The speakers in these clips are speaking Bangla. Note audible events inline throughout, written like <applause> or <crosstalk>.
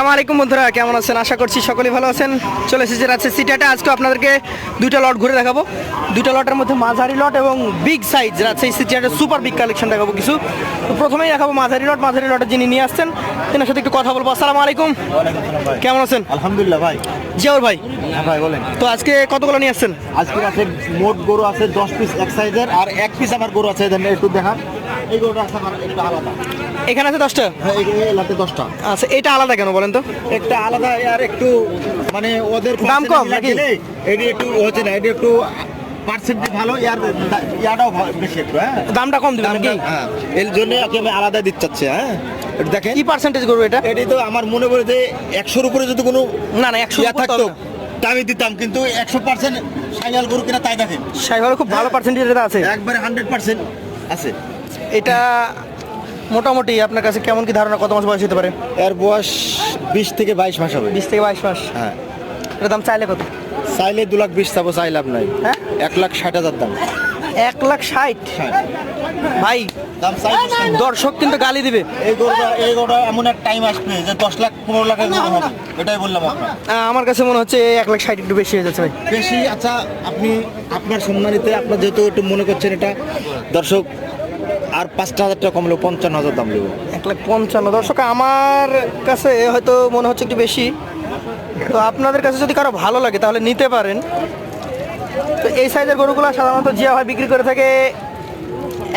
আলাইকুম বন্ধুরা কেমন আছেন? আশা করছি সকলেই ভালো আছেন। চলে এসেছে রাজশাহী সিটিহাটে আজকে আপনাদেরকে দুইটা লট ঘুরে দেখাবো। দুইটা লটের মধ্যে মাঝারি লট এবং বিগ সাইজ রাজশাহী সিটিহাটের সুপার বিগ কালেকশন দেখাবো কিছু। তো প্রথমেই দেখাবো মাঝারি লট মাঝারি লটের যিনি নিয়ে আসছেন তেনার সাথে একটু কথা বলব। আসসালামু আলাইকুম। কেমন আছেন? আলহামদুলিল্লাহ ভাই। জিয়াউর ভাই। হ্যাঁ ভাই বলেন। তো আজকে কতগুলো নিয়ে আসছেন? আজকে আছে মোট গরু আছে দশ পিস এক সাইজের আর এক পিস আমার গরু আছে একটু দেখান। এই গরুটা আমার একটু আলাদা। এখানে আছে দশটা? হ্যাঁ দশটা। আচ্ছা এটা আলাদা কেন বলেন তো? একটা আলাদা আর একটু মানে ওদের দাম কম নাকি? এটি একটু হচ্ছে না এটি একটু পার্সেন্ট ভালো ইয়ার ইয়াটাও বেশি একটু হ্যাঁ। দামটা কম দিবেন নাকি? হ্যাঁ। এর জন্য আমি আলাদা দিতে চাচ্ছি হ্যাঁ। এটা দেখেন। কি পার্সেন্টেজ করব এটা? এটি তো আমার মনে করে যে একশোর উপরে যদি কোনো না না একশো থাকতো দিতাম কিন্তু একশো পার্সেন্ট গরু কিনা তাই দেখেন। খুব ভালো পার্সেন্টেজ এটা আছে। একবারে হান্ড্রেড পার্সেন্ট আছে। এটা মোটামুটি আপনার কাছে কেমন কি ধারণা? কত মাস বয়স হতে পারে? এর বয়স বিশ থেকে বাইশ মাস হবে। বিশ থেকে বাইশ মাস। হ্যাঁ। এটার দাম চাইলে কত? চাইলে দু লাখ বিশ চাবো চাই লাভ নাই। হ্যাঁ? এক লাখ ষাট হাজার দাম। এক লাখ ষাট? ভাই দাম চাই দর্শক কিন্তু গালি দিবে। এই গরুটা এই গরুটা এমন এক টাইম আসবে যে দশ লাখ পনেরো লাখের গরু হবে। এটাই বললাম আপনার আমার কাছে মনে হচ্ছে এক লাখ ষাট একটু বেশি হয়ে যাচ্ছে ভাই। বেশি আচ্ছা আপনি আপনার সম্মানিতে আপনার যেহেতু একটু মনে করছেন এটা দর্শক আর পাঁচটা হাজার টাকা কমলেও পঞ্চান্ন হাজার দাম দেবো। এক লাখ পঞ্চান্ন। দর্শক আমার কাছে হয়তো মনে হচ্ছে একটু বেশি। তো আপনাদের কাছে যদি কারও ভালো লাগে তাহলে নিতে পারেন। তো এই সাইজের গরুগুলো সাধারণত জিয়া হয় বিক্রি করে থাকে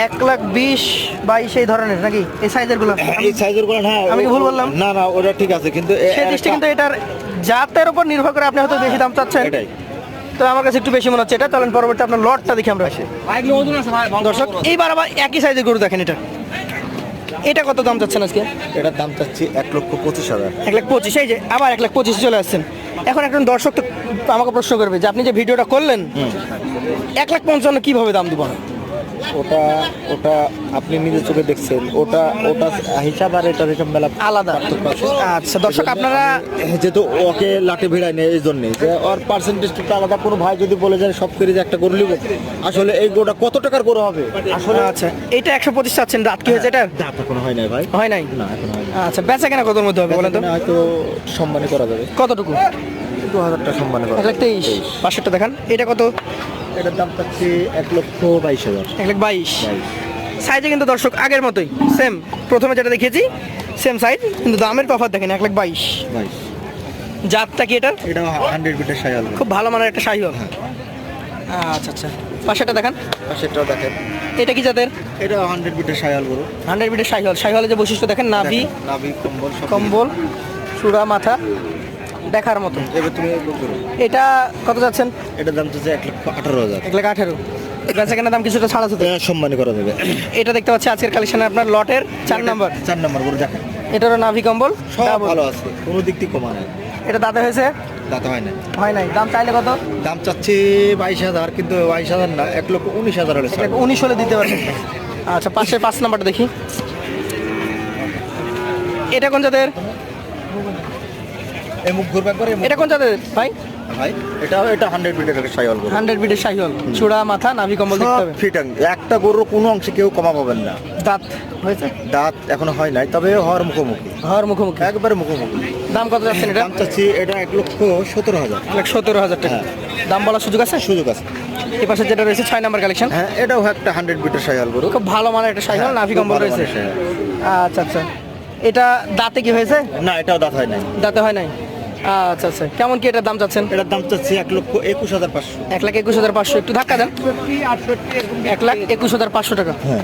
এক লাখ বিশ বাইশ এই ধরনের নাকি? এই সাইজেরগুলো? এই সাইজেরগুলো হ্যাঁ আমি ভুল বললাম? না না ওটা ঠিক আছে কিন্তু সেই দৃষ্টি কিন্তু এটার জাতের উপর নির্ভর করে আপনি হয়তো বেশি দাম চাচ্ছেন। এটাই। তো আমার কাছে একটু বেশি মনে হচ্ছে এটা। তাহলে পরবর্তী আপনার লটটা দেখে আমরা আসি। দর্শক এইবার আবার একই সাইজের গরু দেখেন এটা। এটা কত দাম চাচ্ছেন আজকে? এটার দাম চাচ্ছি এক লক্ষ পঁচিশ হাজার। এক লাখ পঁচিশ এই যে আবার এক লাখ পঁচিশে চলে আসছেন। এখন একজন দর্শক তো আমাকে প্রশ্ন করবে যে আপনি যে ভিডিওটা করলেন এক লাখ পঞ্চান্ন কীভাবে দাম দিব ওটা ওটা আপনি নিজের চোখে দেখছেন। ওটা ওটা হিসাব আর এটার হিসাব মেলা আলাদা। আচ্ছা দর্শক আপনারা যেহেতু ওকে লাঠি ভিড়ায় নেই এই জন্যে যে ওর পার্সেন্টেজটা আলাদা। কোনো ভাই যদি বলে যায় সব করে যে একটা গরু নিব। আসলে এই গরুটা কত টাকার গরু হবে? আসলে আচ্ছা এটা একশো পঁচিশ চাচ্ছেন দাঁত কি হয়েছে এটা? দাঁত এখনও হয় নাই ভাই। হয় নাই? না এখন হয় আচ্ছা বেচা কেনা কতর মধ্যে হবে বলেন তো? হয়তো সম্মানী করা যাবে। কতটুকু? দু হাজারটা সম্মানী পাঁচশোটা দেখান। এটা কত? এটার দাম চাচ্ছি এক লক্ষ বাইশ হাজার। এক লাখ বাইশ। সাইজে কিন্তু দর্শক আগের মতোই সেম প্রথমে যেটা দেখিয়েছি সেম সাইজ কিন্তু দামের তফাৎ দেখেন এক লাখ বাইশ। বাইশ। জাতটা কি এটা? এটা হান্ড্রেড মিটার সাইয়াল খুব ভালো মানের একটা শাহি হবে। আচ্ছা আচ্ছা। পাশেটা দেখান। সেটাও দেখেন। এটা কি জাতের? এটা হান্ড্রেড মিটার সাইয়াল গরু হান্ড্রেড মিটার শাহিওয়াল শাহিওয়ালের যে বৈশিষ্ট্য দেখেন নাভি। নাভি কম্বল কম্বল চূড়া মাথা। দেখার মতো। এবার তুমি এটা কত যাচ্ছেন? এটার দাম চাচ্ছে এক লক্ষ আঠারো হাজার। এক লাখ আঠেরো। বেচা কেনার দাম কিছুটা ছাড়া আছে সম্মানী করা যাবে। এটা দেখতে পাচ্ছি আজকের কালেকশনে আপনার লটের চার নাম্বার। চার নম্বর গরু দেখেন। এটারও নাভি কম্বল। সব ভালো আছে কোনো দিক থেকে কমা নাই। এটা দাঁতে হয়েছে? দাঁত হয় না হয় নাই। দাম চাইলে কত? দাম চাচ্ছি বাইশ হাজার কিন্তু বাইশ হাজার না এক লক্ষ উনিশ হাজার হলে উনিশ হলে দিতে পারবেন। আচ্ছা পাশের পাঁচ নাম্বারটা দেখি। এটা কোন জাতের? এই মুখ ঘুরবে করে এটা কোন জাতের ভাই? ভাই এটা এটা হান্ড্রেড সাইকেল গরু। হান্ড্রেড বিটের শাহিওয়াল। চূড়া মাথা নাভি কম্বল দেখতে হবে ফিটাং একটা গরুর কোনো অংশে কেউ কমা পাবেন না। দাঁত হয়েছে? দাঁত এখনও হয় নাই তবে হওয়ার মুখোমুখি। হওয়ার মুখোমুখি। একবারে মুখোমুখি। দাম কত যাচ্ছেন এটা? দাম চাচ্ছি এটা এক লক্ষ সতেরো হাজার। এক সতেরো হাজার টাকা। হ্যাঁ। দাম বলার সুযোগ আছে? সুযোগ আছে। এই পাশে যেটা রয়েছে ছয় নাম্বার কালেকশন হ্যাঁ এটাও একটা হান্ড্রেড মিটার সাইকেল গরু। খুব ভালো মানের একটা শাহিওয়াল হ্যাঁ, নাভি কম্বল রয়েছে। আচ্ছা আচ্ছা। এটা দাঁতে কি হয়েছে? না এটাও দাঁত হয় নাই। দাঁতে হয় নাই? আচ্ছা আচ্ছা। কেমন কি এটার দাম চাচ্ছেন? এটার দাম চাচ্ছি এক লক্ষ একুশ হাজার পাঁচশো। এক লাখ একুশ হাজার পাঁচশো। একটু ধাক্কা দেন। এক লাখ একুশ হাজার পাঁচশো টাকা। হ্যাঁ।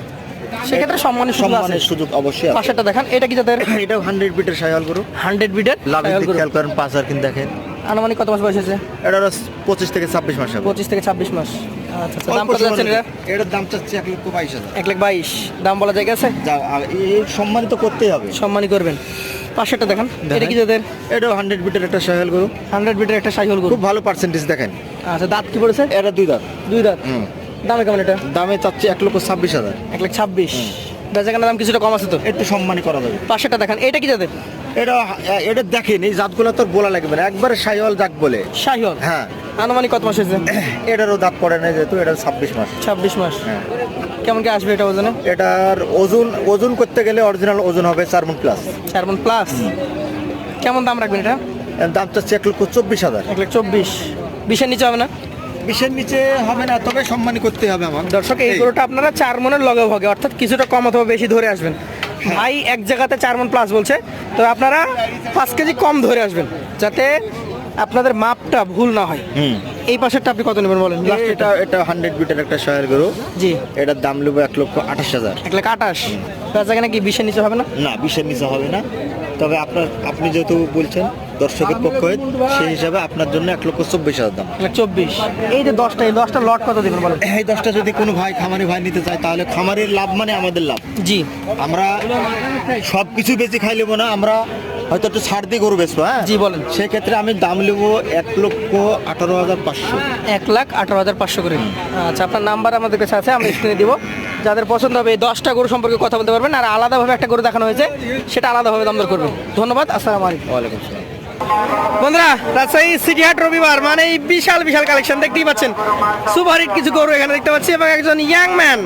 সেক্ষেত্রে সম্মানের সুযোগ সম্মানের সুযোগ অবশ্যই আছে। পাশেরটা দেখান। এটা কি যাদের <coughs> এটাও হান্ড্রেড মিটার সাইকেল গরু। হান্ড্রেড বিটের লাভের খেয়াল করেন পাঁচ হাজার কিন্তু দেখেন। আনুমানিক কত মাস বয়স আছে এটা হলো পঁচিশ থেকে ছাব্বিশ মাস পঁচিশ থেকে ছাব্বিশ মাস। আচ্ছা আচ্ছা। দাম কত যাচ্ছেন এটা? এটার দাম চাচ্ছি এক লক্ষ বাইশ হাজার। এক লাখ বাইশ। দাম বলা জায়গা আছে? সম্মানিত করতেই হবে। সম্মানই করবেন। পাশেরটা দেখান এটা কি যাদের এটা হান্ড্রেড মিটার একটা সাইকেল গরু। হান্ড্রেড বিটের একটা সাইহল গরু। খুব ভালো পার্সেন্টেজ দেখেন। আচ্ছা দাঁত কি পড়েছে? এটা দুই দাঁত। দুই দাঁত। দামে কেমন এটা? দামে চাচ্ছি এক লক্ষ ছাব্বিশ হাজার। এক লাখ ছাব্বিশ। বেচাকেনার দাম কিছুটা কম আছে তো? একটু সম্মানই করা যাবে। পাশেটা দেখেন এটা কি যাদের এটা এটা দেখেন এই জাতগুলো তোর বলা লাগবে না। একবারে সাইওয়াল জাত বলে। শাহিওল হ্যাঁ। আনুমানিক কত মাস হয়েছে? এটারও দাঁত পড়ে না যেহেতু এটা ছাব্বিশ মাস। ছাব্বিশ মাস। হ্যাঁ। কেমন কি আসবে এটা ওজনে? এটার ওজন ওজন করতে গেলে অরিজিনাল ওজন হবে চার মন প্লাস চার মন প্লাস কেমন দাম রাখবেন এটা? দাম চাচ্ছে এক লক্ষ চব্বিশ হাজার। এক লাখ চব্বিশ। বিশের নিচে হবে না? বিশের নিচে হবে না তবে সম্মানী করতে হবে আমার। দর্শক এই গরুটা আপনারা চার মনের লগে ভগে অর্থাৎ কিছুটা কম অথবা বেশি ধরে আসবেন। ভাই এক জায়গাতে চার মন প্লাস বলছে। তো আপনারা পাঁচ কেজি কম ধরে আসবেন যাতে আপনাদের মাপটা ভুল না হয়। হুম। এই পাশেরটা আপনি কত নেবেন বলেন? এটা এটা হান্ড্রেড বিটের একটা শয়ের গরু। জি। এটার দাম নেব এক লক্ষ আঠাশ হাজার। এক লাখ আটাশ জায়গায় নাকি বিশের নিচে হবে না? না বিশের নিচে হবে না। তবে আপনার আপনি যেহেতু বলছেন দর্শকের পক্ষ হয়ে সেই হিসাবে আপনার জন্য এক লক্ষ চব্বিশ হাজার দাম। চব্বিশ। এই যে দশটা এই দশটা লট কত দেবেন বলেন? এই দশটা যদি কোনো ভাই খামারি ভাই নিতে চায় তাহলে খামারের লাভ মানে আমাদের লাভ। জি। আমরা সব কিছু বেশি খাই নেব না আমরা হয়তো একটু ছাড় দিয়ে গরু বেচবো হ্যাঁ? জি, বলেন। সেক্ষেত্রে আমি দাম নেব এক লক্ষ আঠারো হাজার পাঁচশো। এক লাখ আঠারো হাজার পাঁচশো করে। আচ্ছা আপনার নাম্বার আমাদের কাছে আছে আমরা স্ক্রিনে দিব। যাদের পছন্দ হবে এই দশটা গরু সম্পর্কে কথা বলতে পারবেন আর আলাদাভাবে একটা গরু দেখানো হয়েছে সেটা আলাদাভাবে দাম দর করবেন। ধন্যবাদ আসসালামু আলাইকুম। ওয়ালাইকুম আসসালাম। বন্ধুরা রাজশাহী সিটি হাট রবিবার মানে এই বিশাল বিশাল কালেকশন দেখতেই পাচ্ছেন। সুপার হিট কিছু গরু এখানে দেখতে পাচ্ছি এবং একজন ইয়াং ম্যান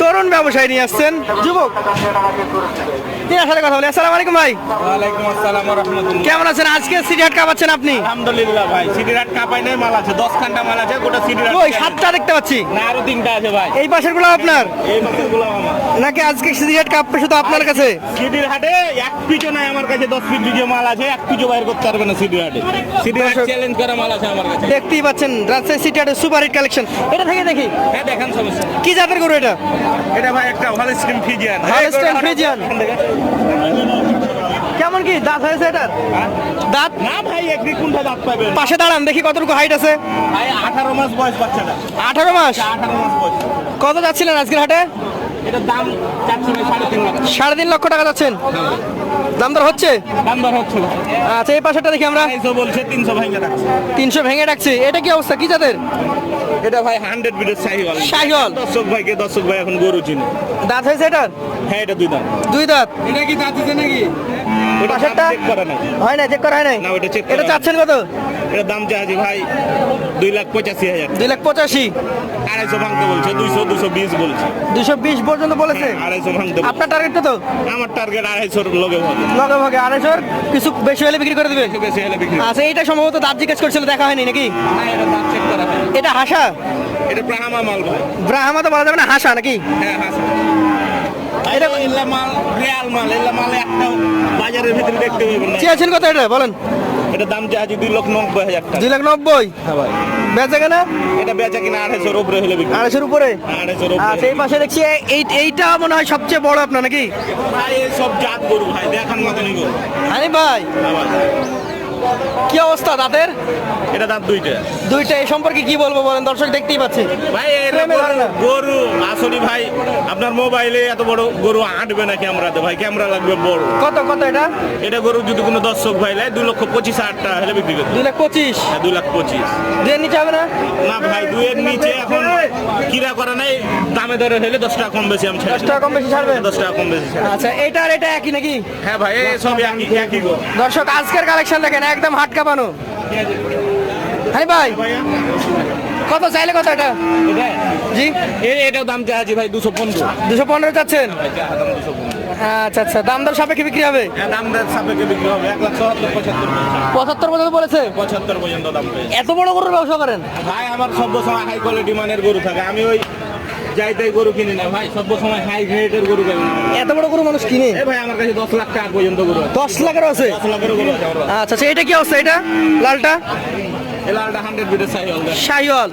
তরুণ ব্যবসায়ী নিয়ে আসছেন। যুবক। তিনার সাথে কথা বলি। আসসালামু আলাইকুম ভাই। ওয়ালাইকুম আসসালাম রহমতুল্লাহ কেমন আছেন? আজকে সিটি হাট কাপাচ্ছেন আপনি? আলহামদুলিল্লাহ ভাই সিটিরাট কাপাই নাই মাল আছে দশ খানটা মাল আছে গোটা সিটিরাট ওই সাতটা দেখতে পাচ্ছি। না আরও তিনটা আছে ভাই। এই পাশেরগুলো আপনার? এই মাছগুলো আমার। নাকি আজকে সিটি হাট কাপবে শুধু আপনার কাছে? সিটির হাটে এক পিচও নাই আমার কাছে দশ পিচ ভিডিও মাল আছে এক পিচও বাইর করতে পারবে না সিটির হাটে সিটির হাট চ্যালেঞ্জ করা মাল আছে আমার কাছে। দেখতেই পাচ্ছেন রাজশাহী সিটি হাটের সুপার হিট কালেকশন এটা থেকে দেখি। হ্যাঁ দেখেন সমস্যা। কি জাতের গরু এটা? এটা ভাই একটা স্ট্রিম ফিজিয়ান Holstein Friesian। কেমন কি? দাঁত হয়েছে এটার? দাঁত? না ভাই একদি কোনটা দাঁত পাবে। পাশে দাঁড়ান দেখি কতটুকু হাইট আছে। ভাই আঠারো মাস বয়স বাচ্চাটা। আঠারো মাস? আঠারো মাস বয়স। কত যাচ্ছিলেন আজকের হাটে? এটার দাম সাড়ে তিন লাখ সাড়ে তিন লক্ষ টাকা যাচ্ছেন? দাম দর হচ্ছে? দাম দর হচ্ছে আচ্ছা এই পাশেটা দেখি আমরা। বলছে তিনশো ভাঙে রাখছে। তিনশো ভেঙে রাখছি। এটা কি অবস্থা? কি জাতের? এটা ভাই হান্ড্রেড বিটের সাহিওয়াল শাহিওয়াল। দর্শক ভাইকে দর্শক ভাই এখন গরু চিনে। দাঁত হয়েছে এটার? হ্যাঁ এটা দুই দাম দুই দাঁত। এটা কি দাঁত আছে নাকি? ওটা? চেক করা নাই। হয় না চেক করা হয় নাই? না, ওটা করা এটা চাচ্ছেন কত? এটা দাম চাচ্ছি ভাই দুই লাখ পঁচাশি হাজার। দুই লাখ পঁচাশি? আড়াইশো ভাঙতে বলছে দুইশো দুশো বিশ বলছে। দুশো বিশ পর্যন্ত বলেছে? আড়াইশো ভাঙতে আপনার টার্গেট কত আমার টার্গেট আড়াইশোর লগে হবে লগে ভাগে আড়াইশোর কিছু বেশি হলে বিক্রি করে একটু বেশি হলে বিক্রি আচ্ছা এইটা সম্ভবত দাঁত জিজ্ঞেস করছিল দেখা হয়নি নাকি? না এটা করা এটা হাসা? এটা ব্রাহ্মা মাল ভাই। ব্রাহ্মা তো বলা যাবে না হাসা নাকি? হ্যাঁ হ্যাঁ এটা এল্লা মাল রিয়াল মাল এল্লা মাল একটা বাজারের ভিতরে দেখতে পাবেন না। চেয়েছেন কত এটা? বলেন। এটা দাম চাচ্ছি দুই লক্ষ নব্বই হাজার টাকা। দুই লাখ নব্বই? হ্যাঁ ভাই। বেচা কেনা? এটা বেচা কিনা আড়াইশোর উপরে হলে বিক্রি। আড়াইশোর উপরে? আড়াইশোর আচ্ছা উপরে এই পাশে দেখছি এই এইটা মনে হয় সবচেয়ে বড় আপনার নাকি? ভাই সব জাত গরু ভাই দেখার মতনই গরু। হানি ভাই। হ্যাঁ ভাই। কি অবস্থা দাঁতের? এটা দাঁত দুইটা। দুইটা এই সম্পর্কে কি বলব বলেন? দর্শক দেখতেই পাচ্ছে ভাই। গরু আসলে ভাই আপনার মোবাইলে এত বড় গরু আঁটবে না ক্যামেরাতে ভাই? ক্যামেরা লাগবে বড়। কত কত এটা? এটা গরু যদি কোনো দর্শক ভাই লাই দুই লক্ষ পঁচিশ হাজার টাকা হলে বিক্রি করতে দুই লাখ পঁচিশ? হ্যাঁ, দুই লাখ পঁচিশ। দুই নিচে হবে না? না ভাই দুইয়ের নিচে এখন কিরা করা নাই দামে ধরে হলে দশ টাকা কম বেশি আমি দশ টাকা কম বেশি ছাড়বে দশ টাকা কম বেশি আচ্ছা এটা আর এটা একই নাকি? হ্যাঁ ভাই সব একই একই দর্শক আজকের কালেকশন দেখেন একদম হাট কাঁপানো। হ্যাঁ ভাই কত চাইলে কত এটা? জি? এটাও দাম চাচ্ছি ভাই দুশো পনেরো। দুশো পনেরো চাচ্ছেন? পনেরো। আচ্ছা আচ্ছা দাম দর সাপেক্ষে বিক্রি হবে? হ্যাঁ দাম দর সাপেক্ষে বিক্রি হবে এক লাখ পঁচাত্তর পর্যন্ত। বলেছে? পঁচাত্তর পর্যন্ত দাম এত বড় গরুর ব্যবসা করেন? ভাই আমার সব সময় হাই কোয়ালিটি মানের গরু থাকে। আমি ওই যাই তাই গরু কিনি না ভাই সব সময় হাই গ্রেডের গরু এত বড় গরু মানুষ কিনে? এ ভাই আমার কাছে দশ লাখ টাকা পর্যন্ত গরু দশ আছে? দশ লাখেরও গরু আছে আমার কাছে। আচ্ছা আচ্ছা এটা কি অবস্থা এটা? লালটা? লালটা হান্ড্রেড বিটের সাইজ হবে শাহিওয়াল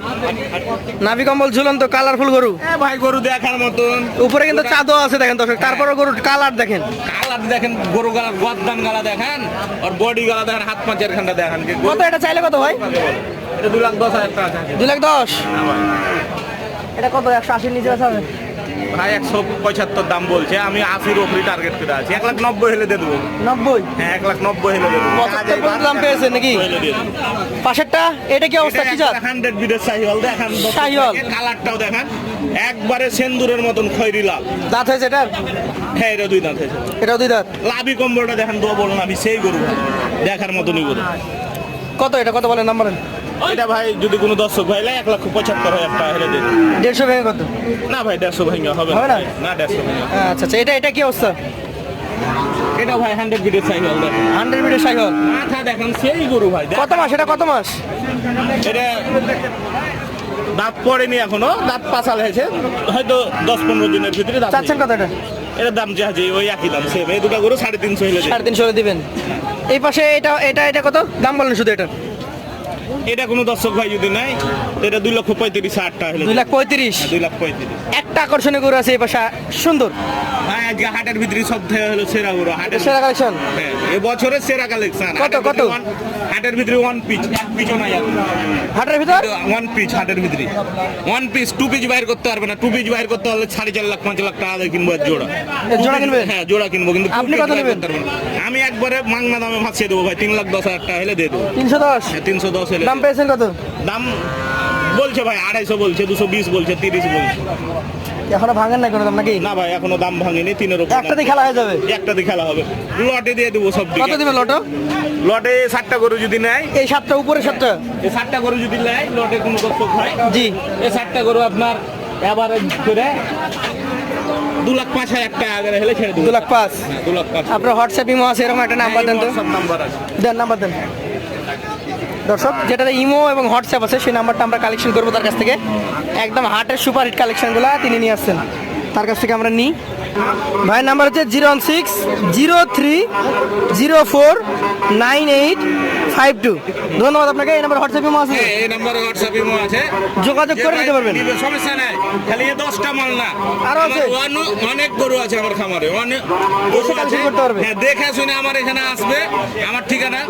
নাভি কম্বল ঝুলন্ত কালারফুল গরু। এ ভাই গরু দেখার মতন। উপরে কিন্তু চাঁদও আছে দেখেন দর্শক। তারপরে গরুর কালার দেখেন। কালার দেখেন গরু গালার গদ্দান গালা দেখেন আর বডি গালা দেখেন হাত পাঁচের খানটা দেখেন। কি কত এটা চাইলে কত ভাই এটা দু লাখ দশ হাজার টাকা আছে দুই লাখ দশ? এটা কত একশো আশির নিচে আছে? ভাই একশো পঁচাত্তর দাম বলছে। আমি আশির ওপরে টার্গেট করে আছি। এক লাখ নব্বই হলে দিয়ে দেবো। নব্বই? হ্যাঁ এক লাখ নব্বই হলে দিয়ে দেবো। দাম পেয়েছে নাকি? দিয়ে পাশেরটা এটা কি অবস্থা? কি জাত? হান্ড্রেড বিটের সাহিওয়াল দেখেন শাহিওয়াল। কালারটাও দেখেন। একবারে সেন্দুরের মতন খয়রি লাল। দাঁত হয়েছে এটার? হ্যাঁ এটা দুই দাঁত হয়েছে। এটাও দুই দাঁত? লাভি কম্বলটা দেখেন ডবল নাভি সেই গরু। দেখার মতনই গরু। কত এটা? কত বলেন নাম্বার এটা ভাই যদি কোনো দর্শক ভাই লাই এক লক্ষ পঁচাত্তর হাজার টাকা হেলে দেন দেড়শো ভেঙে কত? না ভাই দেড়শো ভাঙা হবে না? না? দেড়শো ভাঙা আচ্ছা আচ্ছা এটা এটা কি অবস্থা? এটা ভাই হান্ড্রেড বিটের সাইকেল হান্ড্রেড মিটার সাইকেল মাথা দেখেন সেই গরু ভাই কত মাস? এটা কত মাস? এটা দাঁত পড়েনি এখনও দাঁত পাচাল হয়েছে। হয়তো দশ পনেরো দিনের ভিতরে দাঁত চাচ্ছেন কত এটা এটার দাম যা যে ওই একই দাম সেম এই দুটো গরু সাড়ে তিনশো হলে সাড়ে তিনশো দিবেন। এই পাশে এটা এটা এটা কত? দাম বলেন শুধু এটা। এটা কোনো দর্শক ভাই যদি নাই এটা দুই লক্ষ পঁয়ত্রিশ হাজার টাকা হলে দুই লাখ পঁয়ত্রিশ। দুই লাখ পঁয়ত্রিশ। একটা আকর্ষণীয় করে আছে এই পাশা সুন্দর। আজকে হাটের ভিতরে সব থেকে হলো সেরা গরু হাটের সেরা কালেকশন হ্যাঁ, এ বছরের সেরা কালেকশন কত, কত? হাটের ভিতরে ওয়ান পিচ এক পিচও নাই হাটের ভিতর? ওয়ান পিচ হাটের ভিতরে। ওয়ান পিস টু পিচ বাইর করতে পারবে না। টু পিচ বাইর করতে হলে সাড়ে চার লাখ পাঁচ লাখ টাকা দিয়ে কিনবো জোড়া। জোড়া কিনবে? হ্যাঁ জোড়া কিনবো কিন্তু আপনি কত নেবেন? আমি একবারে মাংনা দামে ভাসিয়ে দেবো ভাই তিন লাখ দশ হাজার টাকা হলে দিয়ে দেবো। তিনশো দশ? তিনশো দশ হলে দাম পেয়েছেন কত? দাম বলছে ভাই আড়াইশো বলছে দুশো বিশ বলছে তিরিশ বলছে। এখনও ভাঙেন না কোনো দাম নাকি? না ভাই এখনও দাম ভাঙেনি তিনের উপর একটা দিয়ে খেলা হয়ে যাবে। একটা দিয়ে খেলা হবে। লটে দিয়ে দেবো সব কত দিবেন লটো? লটে সাতটা গরু যদি নেয়। এই সাতটা উপরে সাতটা? এই সাতটা গরু যদি নেয় লটে কোনো দর্শক হয়। জি। এই সাতটা গরু আপনার এভারেজ করে দু লাখ পাঁচ হাজার টাকা আগে হলে ছেড়ে দেবো। দু লাখ পাঁচ। হ্যাঁ, দু লাখ পাঁচ। আপনার হোয়াটসঅ্যাপ ইমো আছে এরকম একটা নাম্বার দেন তো? সব নাম্বার আছে। দেন নাম্বার দেন। দর্শক, যেটাতে ইমো এবং হোয়াটসঅ্যাপ আছে, সেই নাম্বারটা আমরা কালেকশন করব তার কাছ থেকে। একদম হার্টের সুপার হিট কালেকশনগুলো তিনি নিয়ে আসছেন। তার কাছ থেকে আমরা নিই। ভাইয়ের নাম্বার হচ্ছে zero one six zero three zero four nine eight five two. ধন্যবাদ আপনাকে এই নাম্বার হোয়াটসঅ্যাপ ইমো আছে। হ্যাঁ, এই নাম্বারে হোয়াটসঅ্যাপ ইমো আছে। যোগাযোগ করে নিতে পারবেন। সমস্যা নাই। খালি এই দশটা মাল না। আরও আছে? অনেক গরু আছে আমার খামারে। অনেক গরু আছে। হ্যাঁ দেখে শুনে আমার এখানে আসবে। আমার ঠিকানা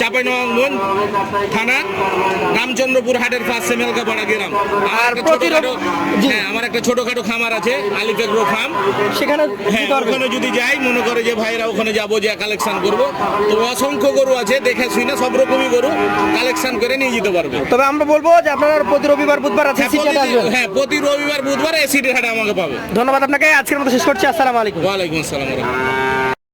চাপাই নবাবগঞ্জ থানা রামচন্দ্রপুর হাটের পাশে মেলকাপাড়া গ্রাম। আর একটা ছোটখাটো-। হ্যাঁ আমার একটা ছোটখাটো খামার আছে আলিফ এগ্রো ফার্ম সেখানে হ্যাঁ ওখানে যদি যাই মনে করে যে ভাইরা ওখানে যাব যে কালেকশন করব। তো অসংখ্য গরু আছে দেখে শুনে সব রকমই গরু কালেকশন করে নিয়ে যেতে পারবে। তবে আমরা বলব যে আপনারা প্রতি রবিবার বুধবার আছে হ্যাঁ, হ্যাঁ প্রতি রবিবার বুধবার এসিডি হাটে আমাকে পাবে। ধন্যবাদ আপনাকে আজকের মতো শেষ করছি আসসালামু আলাইকুম। ওয়ালাইকুম আসসালাম